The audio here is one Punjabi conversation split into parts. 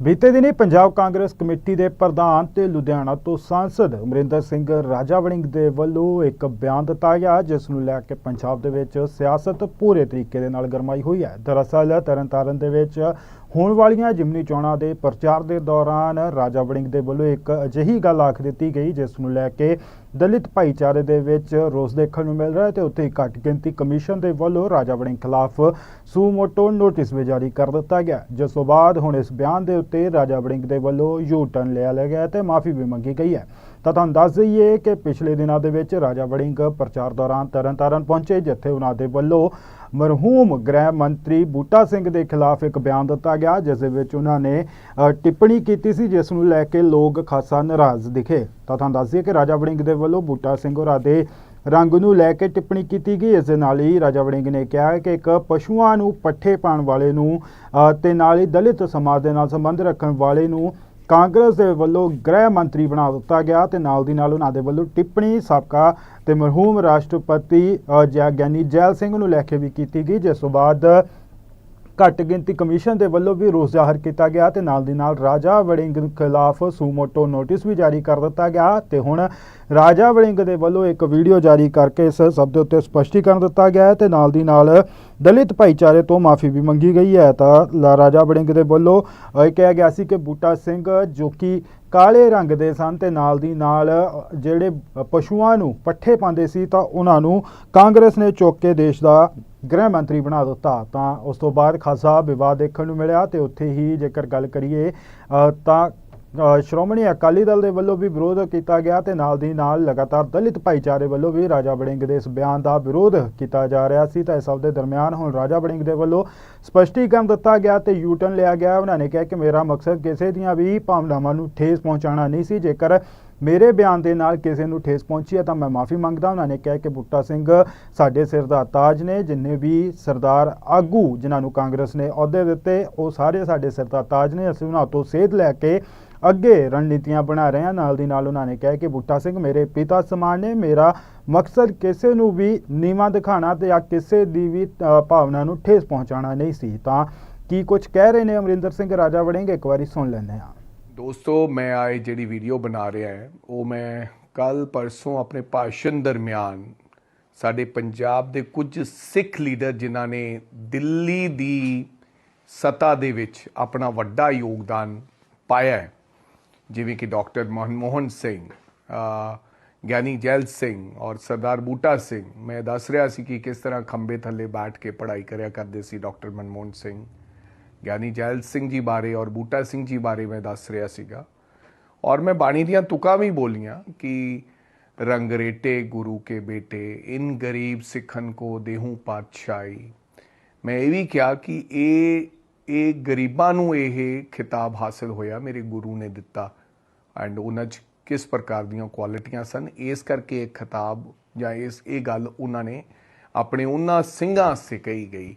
ਬੀਤੇ ਦਿਨੀ ਪੰਜਾਬ ਕਾਂਗਰਸ ਕਮੇਟੀ ਦੇ ਪ੍ਰਧਾਨ ਤੇ ਲੁਧਿਆਣਾ ਤੋਂ ਸਾਂਸਦ ਅਮਰਿੰਦਰ ਸਿੰਘ ਰਾਜਾ ਵੜਿੰਗ ਦੇ ਵੱਲੋਂ ਇੱਕ ਬਿਆਨ ਦਿੱਤਾ ਗਿਆ, ਜਿਸ ਨੂੰ ਲੈ ਕੇ ਪੰਜਾਬ ਦੇ ਵਿੱਚ ਸਿਆਸਤ ਪੂਰੇ ਤਰੀਕੇ ਦੇ ਨਾਲ ਗਰਮਾਈ ਹੋਈ ਹੈ। ਦਰਅਸਲ ਤਰਨਤਾਰਨ ਦੇ ਵਿੱਚ ਹੋਣ ਵਾਲੀਆਂ ਜਿਮਨੀ ਚੋਣਾਂ ਦੇ ਪ੍ਰਚਾਰ ਦੇ ਦੌਰਾਨ ਰਾਜਾ ਵੜਿੰਗ ਦੇ ਵੱਲੋਂ ਇੱਕ ਅਜਿਹੀ ਗੱਲ ਆਖ ਦਿੱਤੀ ਗਈ, ਜਿਸ ਨੂੰ ਲੈ ਕੇ ਦਲਿਤ ਭਾਈਚਾਰੇ ਦੇ ਵਿੱਚ ਰੋਸ ਦੇਖਣ ਨੂੰ ਮਿਲ ਰਿਹਾ ਹੈ ਤੇ ਉੱਥੇ ਘੱਟ ਗਿਣਤੀ ਕਮਿਸ਼ਨ ਦੇ ਵੱਲੋਂ ਰਾਜਾ ਵੜਿੰਗ ਖਿਲਾਫ ਸੂਮੋਟੋ ਨੋਟਿਸ ਵੀ ਜਾਰੀ ਕਰ ਦਿੱਤਾ ਗਿਆ। ਜਿਸ ਤੋਂ ਬਾਅਦ ਹੁਣ ਇਸ ਬਿਆਨ ਦੇ ਉੱਤੇ ਰਾਜਾ ਵੜਿੰਗ ਦੇ ਵੱਲੋਂ ਯੂ ਟਰਨ ਲਿਆ ਲਿਆ ਗਿਆ ਤੇ ਮਾਫੀ ਵੀ ਮੰਗੀ ਗਈ ਹੈ। ਤਾਂ ਤੁਹਾਨੂੰ ਦੱਸ ਦਈਏ ਕਿ ਪਿਛਲੇ ਦਿਨਾਂ ਦੇ ਵਿੱਚ ਰਾਜਾ ਵੜਿੰਗ ਪ੍ਰਚਾਰ ਦੌਰਾਨ ਤਰਨਤਾਰਨ ਪਹੁੰਚੇ ਜਿੱਥੇ ਉਹਨਾਂ ਦੇ ਵੱਲੋਂ ਮਰਹੂਮ ਗ੍ਰਹਿ ਮੰਤਰੀ ਬੂਟਾ ਸਿੰਘ ਦੇ ਖਿਲਾਫ ਇੱਕ ਬਿਆਨ ਦਿੱਤਾ ਗਿਆ ਜਿਸ ਦੇ ਵਿੱਚ ਉਹਨਾਂ ਨੇ ਟਿੱਪਣੀ ਕੀਤੀ ਸੀ ਜਿਸ ਨੂੰ ਲੈ ਕੇ ਲੋਕ ਖਾਸਾ ਨਾਰਾਜ਼ ਦਿਖੇ। ਤਾਂ ਤੁਹਾਨੂੰ ਦੱਸ ਦਈਏ ਕਿ ਰਾਜਾ ਵੜਿੰਗ ਦੇ ਵੱਲੋਂ ਬੂਟਾ ਸਿੰਘ ਹੋਰਾਂ ਦੇ ਰੰਗ ਨੂੰ ਲੈ ਕੇ ਟਿੱਪਣੀ ਕੀਤੀ ਗਈ। ਇਸ ਦੇ ਨਾਲ ਹੀ ਰਾਜਾ ਵੜਿੰਗ ਨੇ ਕਿਹਾ ਕਿ ਇੱਕ ਪਸ਼ੂਆਂ ਨੂੰ ਪੱਠੇ ਪਾਉਣ ਵਾਲੇ ਨੂੰ ਅ, ਤੇ ਨਾਲ ਹੀ ਦਲਿਤ ਸਮਾਜ ਦੇ ਨਾਲ ਸੰਬੰਧ ਰੱਖਣ ਵਾਲੇ ਨੂੰ ਕਾਂਗਰਸ ਦੇ ਵੱਲੋਂ ਗ੍ਰਹਿ ਮੰਤਰੀ ਬਣਾ ਦਿੱਤਾ ਗਿਆ ਤੇ ਨਾਲ ਦੀ ਨਾਲ ਉਹਨਾਂ ਦੇ ਵੱਲੋਂ ਟਿੱਪਣੀ, ਸਾਬਕਾ ਤੇ ਮਰਹੂਮ ਰਾਸ਼ਟਰਪਤੀ ਜੈ, ਗਿਆਨੀ ਜੈਲ ਸਿੰਘ ਨੂੰ ਲੈ ਕੇ ਵੀ ਕੀਤੀ ਗਈ, ਜਿਸ ਤੋਂ ਬਾਅਦ ਘੱਟ ਗਿਣਤੀ ਕਮਿਸ਼ਨ ਦੇ ਵੱਲੋਂ ਵੀ ਰੋਸ ਜ਼ਾਹਰ ਕੀਤਾ ਗਿਆ ਤੇ ਨਾਲ ਦੀ ਨਾਲ ਰਾਜਾ ਵੜਿੰਗ ਖਿਲਾਫ ਸੂਮੋਟੋ ਨੋਟਿਸ ਵੀ ਜਾਰੀ ਕਰ ਦਿੱਤਾ ਗਿਆ ਤੇ ਹੁਣ ਰਾਜਾ ਵੜਿੰਗ ਦੇ ਵੱਲੋਂ ਇੱਕ ਵੀਡੀਓ ਜਾਰੀ ਕਰਕੇ ਇਸ ਸਭ ਦੇ ਉੱਤੇ ਸਪਸ਼ਟੀਕਰਨ ਦਿੱਤਾ ਗਿਆ ਹੈ ਤੇ ਨਾਲ ਦੀ ਨਾਲ ਦਲਿਤ ਭਾਈਚਾਰੇ ਤੋਂ ਮਾਫੀ ਵੀ ਮੰਗੀ ਗਈ ਹੈ ਤਾਂ ਲਾ- ਰਾਜਾ ਵੜਿੰਗ ਦੇ ਵੱਲੋਂ ਇਹ ਕਿਹਾ ਗਿਆ ਸੀ ਕਿ ਬੂਟਾ ਸਿੰਘ ਜੋ ਕਿ ਕਾਲੇ ਰੰਗ ਦੇ ਸਨ ਤੇ ਨਾਲ ਦੀ ਨਾਲ ਜਿਹੜੇ ਪਸ਼ੂਆਂ ਨੂੰ ਪੱਠੇ ਪਾਉਂਦੇ ਸੀ ਤਾਂ ਉਹਨਾਂ ਨੂੰ ਕਾਂਗਰਸ ਨੇ ਚੁੱਕ ਕੇ ਦੇਸ਼ ਦਾ ਗ੍ਰਹਿ ਮੰਤਰੀ ਬਣਾ ਦਿੱਤਾ, ਤਾਂ ਉਸ ਤੋਂ ਬਾਅਦ ਖਾਸਾ ਵਿਵਾਦ ਦੇਖਣ ਨੂੰ ਮਿਲਿਆ ਤੇ ਉੱਥੇ ਹੀ ਜੇਕਰ ਗੱਲ ਕਰੀਏ ਤਾਂ ਸ਼੍ਰੋਮਣੀ ਅਕਾਲੀ ਦਲ ਦੇ ਵੱਲੋਂ ਵੀ ਵਿਰੋਧ ਕੀਤਾ ਗਿਆ ਤੇ ਨਾਲ ਦੀ ਨਾਲ ਲਗਾਤਾਰ ਦਲਿਤ ਭਾਈਚਾਰੇ ਵੱਲੋਂ ਵੀ ਰਾਜਾ ਵੜਿੰਗ ਦੇ ਇਸ ਬਿਆਨ ਦਾ ਵਿਰੋਧ ਕੀਤਾ ਜਾ ਰਿਹਾ ਸੀ। ਤਾਂ ਇਸ ਸਭ ਦੇ ਦਰਮਿਆਨ ਹੁਣ ਰਾਜਾ ਵੜਿੰਗ ਦੇ ਵੱਲੋਂ ਸਪਸ਼ਟੀਕਰਨ ਦਿੱਤਾ ਗਿਆ ਤੇ ਯੂਟਰਨ ਲਿਆ ਗਿਆ। ਉਹਨਾਂ ਨੇ ਕਿਹਾ ਕਿ ਮੇਰਾ ਮਕਸਦ ਕਿਸੇ ਦੀਆਂ ਵੀ ਭਾਵਨਾਵਾਂ ਨੂੰ ਠੇਸ ਪਹੁੰਚਾਉਣਾ ਨਹੀਂ ਸੀ। ਜੇਕਰ ਮੇਰੇ ਬਿਆਨ ਦੇ ਨਾਲ ਕਿਸੇ ਨੂੰ ਠੇਸ ਪਹੁੰਚੀ ਹੈ ਤਾਂ ਮੈਂ ਮਾਫੀ ਮੰਗਦਾ, ਉਹਨਾਂ ਨੇ ਕਿਹਾ ਕਿ ਬੁੱਟਾ ਸਿੰਘ ਸਾਡੇ ਸਿਰ ਦਾ ਤਾਜ ਨੇ, ਜਿੰਨੇ ਵੀ ਸਰਦਾਰ ਆਗੂ ਜਿਨ੍ਹਾਂ ਨੂੰ ਕਾਂਗਰਸ ਨੇ ਅਹੁਦੇ ਦਿੱਤੇ, ਉਹ ਸਾਰੇ ਸਾਡੇ ਸਿਰ ਦਾ ਤਾਜ ਨੇ, ਅਸੀਂ ਉਹਨਾਂ ਤੋਂ ਸੇਧ ਲੈ ਕੇ ਅੱਗੇ ਰਣਨੀਤੀਆਂ ਬਣਾ ਰਹੇ ਹਾਂ। ਨਾਲ ਦੀ ਨਾਲ ਉਹਨਾਂ ਨੇ ਕਿਹਾ ਕਿ ਬੁੱਟਾ ਸਿੰਘ ਮੇਰੇ ਪਿਤਾ ਸਮਾਨ ਨੇ, ਮੇਰਾ ਮਕਸਦ ਕਿਸੇ ਨੂੰ ਵੀ ਨੀਵਾਂ ਦਿਖਾਣਾ ਤੇ ਜਾਂ ਕਿਸੇ ਦੀ ਵੀ ਭਾਵਨਾ ਨੂੰ ਠੇਸ ਪਹੁੰਚਾਉਣਾ ਨਹੀਂ ਸੀ। ਤਾਂ ਕੀ ਕੁਝ ਕਹਿ ਰਹੇ ਨੇ ਅਮਰਿੰਦਰ ਸਿੰਘ? ਰਾਜਾ ਵੜਿੰਗ, ਇੱਕ ਵਾਰੀ ਸੁਣ ਲੈਂਦੇ ਹਾਂ। ਦੋਸਤੋ, ਮੈਂ ਆਏ ਜਿਹੜੀ ਵੀਡੀਓ ਬਣਾ ਰਿਹਾ ਹੈ, ਉਹ ਮੈਂ ਕੱਲ ਪਰਸੋਂ ਆਪਣੇ ਭਾਸ਼ਣ ਦਰਮਿਆਨ ਸਾਡੇ ਪੰਜਾਬ ਦੇ ਕੁਝ ਸਿੱਖ ਲੀਡਰ ਜਿਨ੍ਹਾਂ ਨੇ ਦਿੱਲੀ ਦੀ ਸਤਾ ਦੇ ਵਿੱਚ ਆਪਣਾ ਵੱਡਾ ਯੋਗਦਾਨ ਪਾਇਆ ਹੈ, ਜਿਵੇਂ ਕਿ ਡਾਕਟਰ ਮਨਮੋਹਨ ਸਿੰਘ ਗਿਆਨੀ ਜੈਲ ਸਿੰਘ ਔਰ ਸਰਦਾਰ ਬੂਟਾ ਸਿੰਘ। ਮੈਂ ਦੱਸ ਰਿਹਾ ਸੀ ਕਿ ਕਿਸ ਤਰ੍ਹਾਂ ਖੰਬੇ ਥੱਲੇ ਬੈਠ ਕੇ ਪੜ੍ਹਾਈ ਕਰਿਆ ਕਰਦੇ ਸੀ ਡਾਕਟਰ ਮਨਮੋਹਨ ਸਿੰਘ। ਗਿਆਨੀ ਜੈਲ ਸਿੰਘ ਜੀ ਬਾਰੇ ਔਰ ਬੂਟਾ ਸਿੰਘ ਜੀ ਬਾਰੇ ਮੈਂ ਦੱਸ ਰਿਹਾ ਸੀਗਾ। ਔਰ ਮੈਂ ਬਾਣੀ ਦੀਆਂ ਤੁਕਾਂ ਵੀ ਬੋਲੀਆਂ ਕਿ ਰੰਗਰੇਟੇ ਗੁਰੂ ਕੇ ਬੇਟੇ, ਇਨ ਗਰੀਬ ਸਿੱਖਨ ਕੋ ਦੇਹੂ ਪਾਤਸ਼ਾਹੀ। ਮੈਂ ਇਹ ਵੀ ਕਿਹਾ ਕਿ ਇਹ ਇਹ ਗਰੀਬਾਂ ਨੂੰ ਇਹ ਖਿਤਾਬ ਹਾਸਲ ਹੋਇਆ, ਮੇਰੇ ਗੁਰੂ ਨੇ ਦਿੱਤਾ। ਐਂਡ ਉਹਨਾਂ 'ਚ ਕਿਸ ਪ੍ਰਕਾਰ ਦੀਆਂ ਕੁਆਲਿਟੀਆਂ ਸਨ? ਇਸ ਕਰਕੇ ਇਹ ਖਿਤਾਬ ਜਾਂ ਇਸ, ਇਹ ਗੱਲ ਉਹਨਾਂ ਨੇ ਆਪਣੇ ਉਹਨਾਂ ਸਿੰਘਾਂ ਵਾਸਤੇ ਕਹੀ ਗਈ।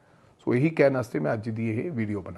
ਸੋ ਇਹੀ ਕਹਿਣ ਵਾਸਤੇ ਮੈਂ ਅੱਜ ਦੀ ਇਹ ਵੀਡੀਓ ਬਣਾ